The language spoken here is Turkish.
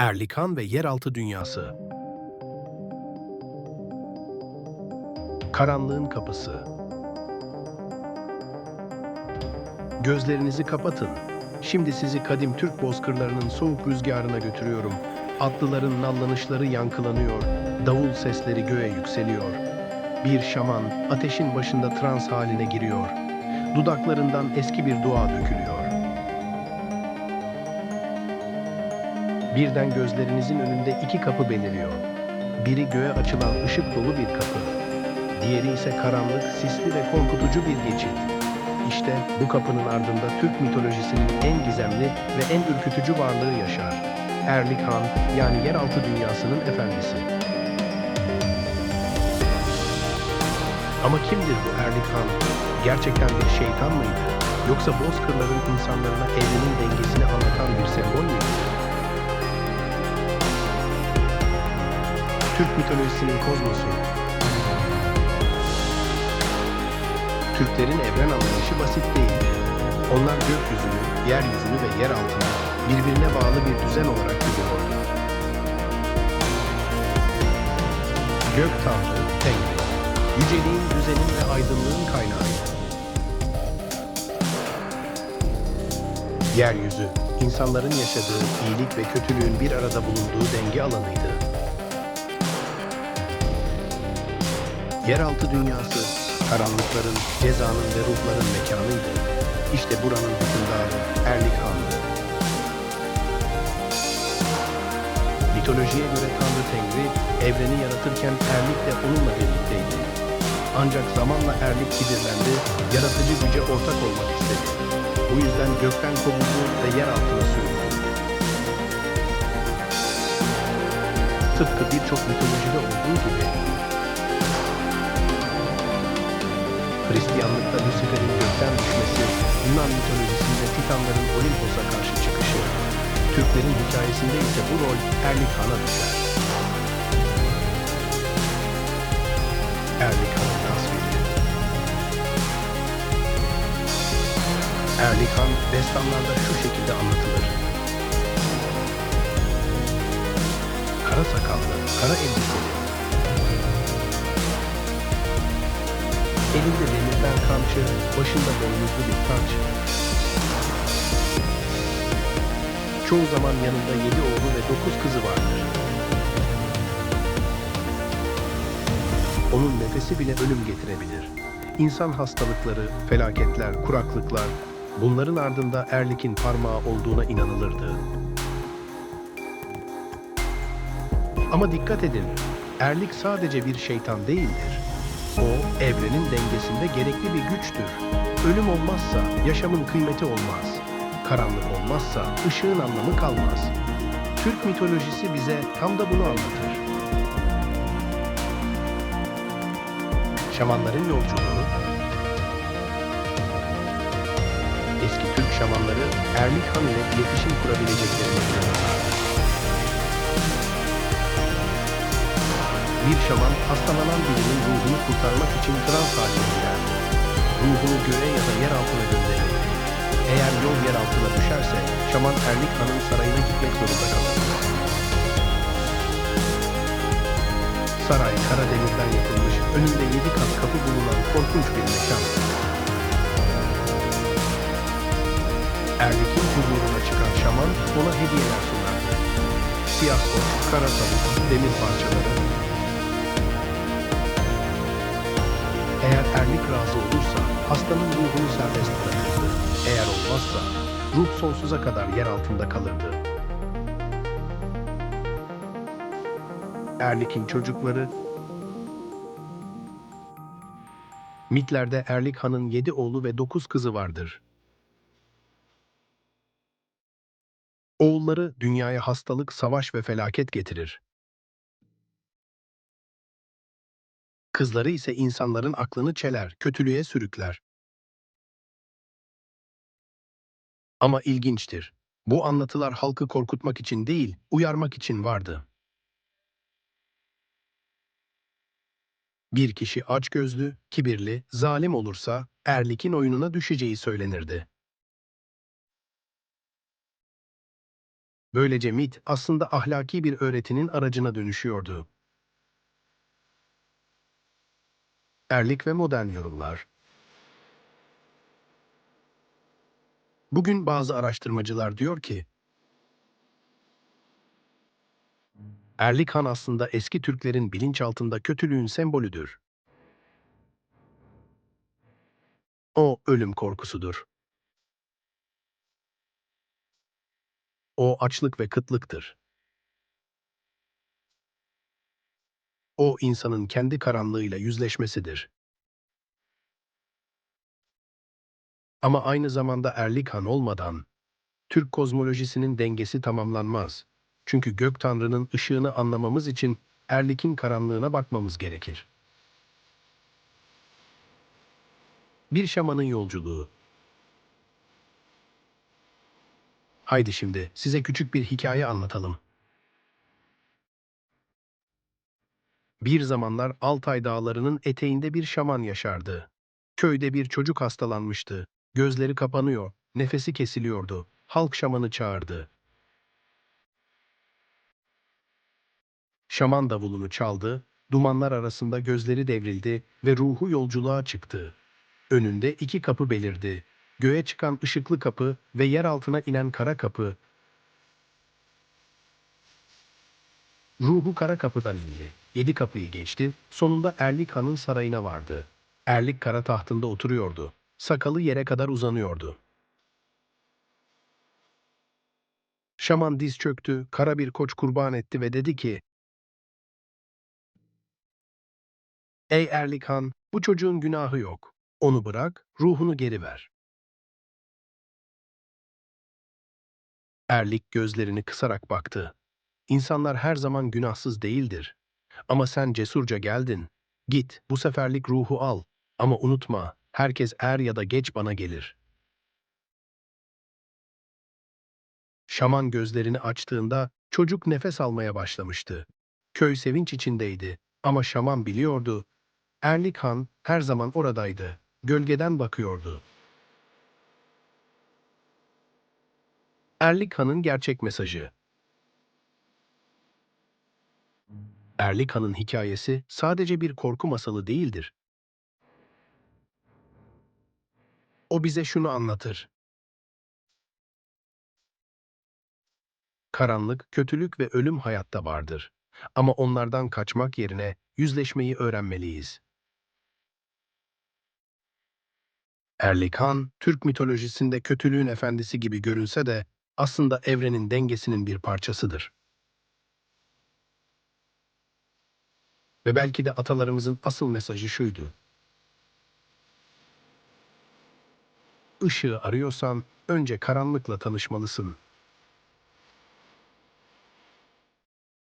Erlikan ve Yeraltı Dünyası Karanlığın Kapısı Gözlerinizi kapatın. Şimdi sizi kadim Türk bozkırlarının soğuk rüzgarına götürüyorum. Atlıların nallanışları yankılanıyor, davul sesleri göğe yükseliyor. Bir şaman ateşin başında trans haline giriyor. Dudaklarından eski bir dua dökülüyor. Birden gözlerinizin önünde iki kapı beliriyor. Biri göğe açılan ışık dolu bir kapı. Diğeri ise karanlık, sisli ve korkutucu bir geçit. İşte bu kapının ardında Türk mitolojisinin en gizemli ve en ürkütücü varlığı yaşar. Erlik Han, yani yeraltı dünyasının efendisi. Ama kimdir bu Erlik Han? Gerçekten bir şeytan mıydı? Yoksa bozkırların insanlarına evrenin dengesini anlatan bir sembol müydü? Türk mitolojisinin kozmosu. Türklerin evren anlayışı basit değil. Onlar gökyüzünü, yeryüzünü ve yer altını birbirine bağlı bir düzen olarak görüyordu. Gök Tanrı, Tengri, yüceliğin, düzenin ve aydınlığın kaynağıydı. Yeryüzü, insanların yaşadığı iyilik ve kötülüğün bir arada bulunduğu denge alanıydı. Yeraltı dünyası, karanlıkların, cezanın ve ruhların mekanıydı. İşte buranın hükümdarı Erlik Han'dı. Mitolojiye göre Tanrı Tengri, evreni yaratırken Erlik de onunla birlikteydi. Ancak zamanla Erlik kibirlendi, yaratıcı güce ortak olmak istedi. Bu yüzden gökten kovuldu ve yer altına sürüldü. Tıpkı birçok mitolojide olduğu gibi Hristiyanlıkta Lucifer'in gökten düşmesi, Yunan mitolojisinde Titanların Olimpos'a karşı çıkışı, Türklerin hikayesinde ise bu rol Erlik Han'a düşer. Erlik Han'ın tasviri Erlik Han, destanlarda şu şekilde anlatılır. Kara sakallı, kara elbiseli, Elinde demirden kamçı, başında boynuzlu bir taç. Çoğu zaman yanında yedi oğlu ve dokuz kızı vardır. Onun nefesi bile ölüm getirebilir. İnsan hastalıkları, felaketler, kuraklıklar, bunların ardında Erlik'in parmağı olduğuna inanılırdı. Ama dikkat edin, Erlik sadece bir şeytan değildir. O, evrenin dengesinde gerekli bir güçtür. Ölüm olmazsa yaşamın kıymeti olmaz. Karanlık olmazsa ışığın anlamı kalmaz. Türk mitolojisi bize tam da bunu anlatır. Şamanların yolculuğu Eski Türk şamanları Erlik Han ile iletişim kurabileceklerine inanırlardı. Bir şaman hastalanan birinin ruhunu kurtarmak için trans haline girerdi. Ruhunu göğe ya da yer altına gönderirdi. Eğer yol yer altına düşerse şaman Erlik Han'ın sarayına gitmek zorunda kalırdı. Saray kara demirden yapılmış, önünde yedi kat kapı bulunan korkunç bir mekan. Erlik'in huzuruna çıkan şaman ona hediyeler sunardı. Siyah koç, kara tavuk, demir parçaları, Eğer Erlik razı olursa hastanın ruhunu serbest bırakırdı. Eğer olmazsa ruh sonsuza kadar yer altında kalırdı. Erlik'in çocukları Mitlerde Erlik Han'ın yedi oğlu ve dokuz kızı vardır. Oğulları dünyaya hastalık, savaş ve felaket getirir. Kızları ise insanların aklını çeler, kötülüğe sürükler. Ama ilginçtir. Bu anlatılar halkı korkutmak için değil, uyarmak için vardı. Bir kişi açgözlü, kibirli, zalim olursa Erlik'in oyununa düşeceği söylenirdi. Böylece mit aslında ahlaki bir öğretinin aracına dönüşüyordu. Erlik ve modern yorumlar Bugün bazı araştırmacılar diyor ki, Erlik Han aslında eski Türklerin bilinçaltında kötülüğün sembolüdür. O ölüm korkusudur. O açlık ve kıtlıktır. O insanın kendi karanlığıyla yüzleşmesidir. Ama aynı zamanda Erlik Han olmadan Türk kozmolojisinin dengesi tamamlanmaz. Çünkü gök tanrının ışığını anlamamız için Erlik'in karanlığına bakmamız gerekir. Bir şamanın yolculuğu. Haydi şimdi size küçük bir hikaye anlatalım. Bir zamanlar Altay dağlarının eteğinde bir şaman yaşardı. Köyde bir çocuk hastalanmıştı. Gözleri kapanıyor, nefesi kesiliyordu. Halk şamanı çağırdı. Şaman davulunu çaldı, dumanlar arasında gözleri devrildi ve ruhu yolculuğa çıktı. Önünde iki kapı belirdi. Göğe çıkan ışıklı kapı ve yer altına inen kara kapı. Ruhu kara kapıdan indi. Yedi kapıyı geçti, sonunda Erlik Han'ın sarayına vardı. Erlik kara tahtında oturuyordu. Sakalı yere kadar uzanıyordu. Şaman diz çöktü, kara bir koç kurban etti ve dedi ki, Ey Erlik Han, bu çocuğun günahı yok. Onu bırak, ruhunu geri ver. Erlik gözlerini kısarak baktı. İnsanlar her zaman günahsız değildir. Ama sen cesurca geldin. Git, bu seferlik ruhu al. Ama unutma, herkes er ya da geç bana gelir. Şaman gözlerini açtığında çocuk nefes almaya başlamıştı. Köy sevinç içindeydi ama şaman biliyordu. Erlik Han her zaman oradaydı. Gölgeden bakıyordu. Erlik Han'ın gerçek mesajı. Erlik Han'ın hikayesi sadece bir korku masalı değildir. O bize şunu anlatır. Karanlık, kötülük ve ölüm hayatta vardır. Ama onlardan kaçmak yerine yüzleşmeyi öğrenmeliyiz. Erlik Han, Türk mitolojisinde kötülüğün efendisi gibi görünse de aslında evrenin dengesinin bir parçasıdır. Ve belki de atalarımızın asıl mesajı şuydu. Işığı arıyorsan önce karanlıkla tanışmalısın.